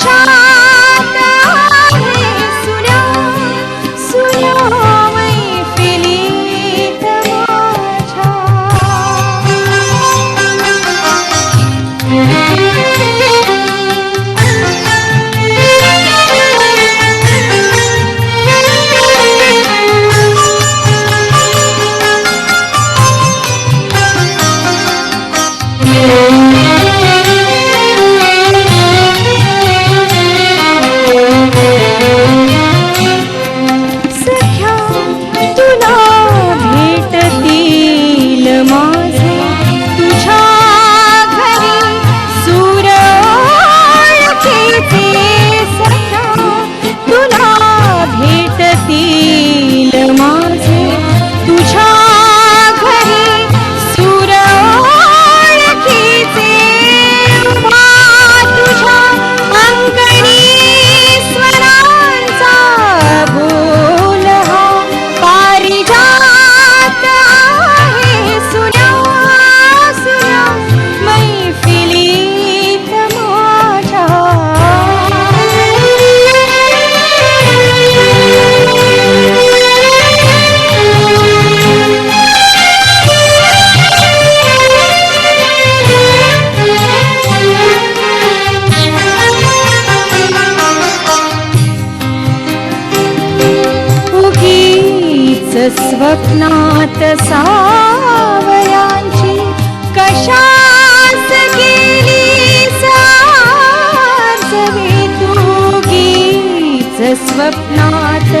shine. स्वप्नात सावयांची कशास गेली सासवे तू गीच स्वप्नात